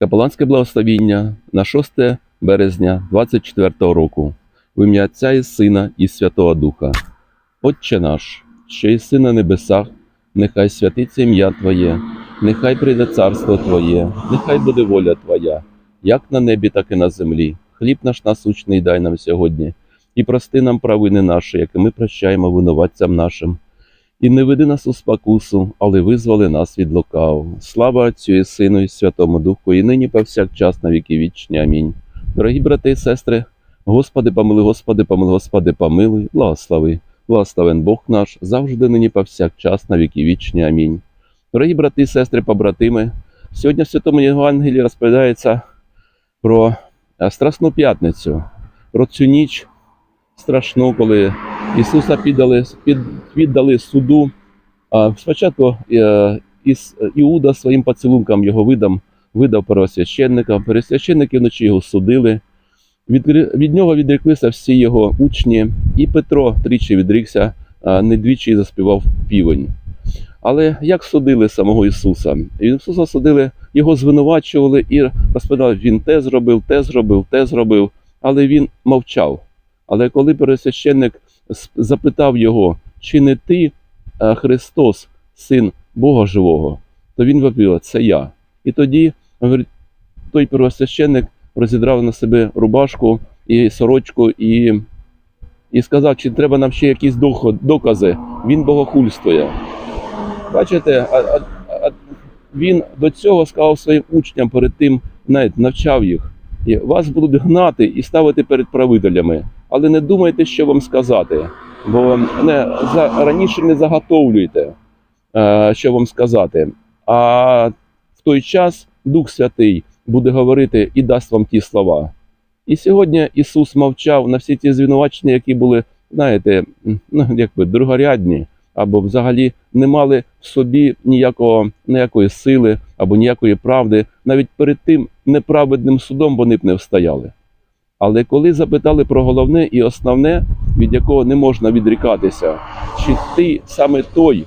Капеланське благословіння на 6 березня 24 року в ім'я Отця і Сина і Святого Духа. Отче наш, що єси на небесах, нехай святиться ім'я Твоє, нехай прийде царство Твоє, нехай буде воля Твоя, як на небі, так і на землі. Хліб наш насущний дай нам сьогодні, і прости нам провини наші, які ми прощаємо винуватцям нашим. І не веди нас у спокусу, але визволи нас від лукавого. Слава Отцю і Сину і Святому Духу, і нині повсякчас на віки вічні. Амінь. Дорогі брати і сестри, Господи, помилуй, Господи, помилуй, Господи, помилуй, благослови. Благословен Бог наш, завжди нині повсякчас на віки вічні. Амінь. Дорогі брати і сестри, побратими, сьогодні в Святому Євангелії розповідається про е, Страсну п'ятницю, про цю ніч страшну, коли Ісуса піддали, під, віддали суду. Спочатку е, Іс, Іуда своїм поцілункам його видам, видав первосвященникам. Первосвященники вночі його судили. Від, від нього відреклися всі його учні, і Петро тричі відрікся, не двічі заспівав півень. Але як судили самого Ісуса? Ісуса судили, його звинувачували і розповідали, він те зробив, те зробив, те зробив, але він мовчав. Але коли пересвященник запитав його, чи не ти е, Христос, син Бога живого, то він відповів, це я. І тоді той первосвященник розідрав на себе рубашку і сорочку і, і сказав, чи треба нам ще якісь докази. Він богохульствує. Бачите, а, а, а він до цього сказав своїм учням перед тим, навіть навчав їх. І вас будуть гнати і ставити перед правителями. Але не думайте, що вам сказати, бо не за раніше не заготовлюйте, е, що вам сказати. А в той час Дух Святий буде говорити і дасть вам ті слова. І сьогодні Ісус мовчав на всі ті звинувачення, які були, знаєте, ну якби другорядні, або взагалі не мали в собі ніякого, ніякої сили або ніякої правди. Навіть перед тим неправедним судом вони б не встояли. Але коли запитали про головне і основне, від якого не можна відрікатися, чи ти саме той,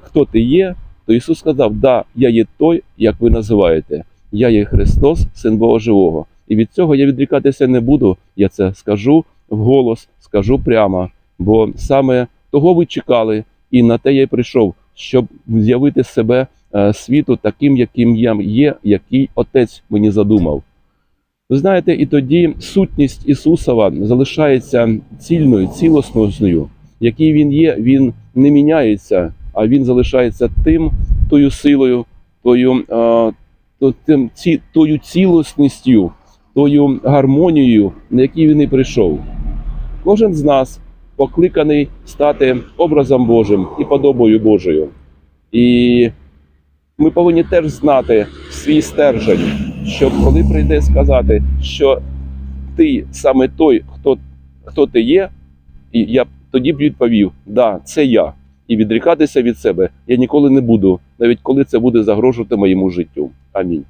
хто ти є, то Ісус сказав: Да, я є той, як ви називаєте. Я є Христос, Син Бога Живого. І від цього я відрікатися не буду. Я це скажу вголос, скажу прямо. Бо саме того ви чекали, і на те я й прийшов, щоб з'явити себе е, світу таким, яким я є, який Отець мені задумав. Ви знаєте, і тоді сутність Ісусова залишається цільною, цілосною, який Він є, Він не міняється, а Він залишається тим, тою силою, тою, е, то- тим, ці, тою цілісністю, тою гармонією, на якій він і прийшов. Кожен з нас покликаний стати образом Божим і подобою Божою. І ми повинні теж знати свій стержень, щоб коли прийде сказати, що ти саме той, хто, хто ти є, і я тоді б відповів: да, це я. І відрікатися від себе я ніколи не буду, навіть коли це буде загрожувати моєму життю. Амінь.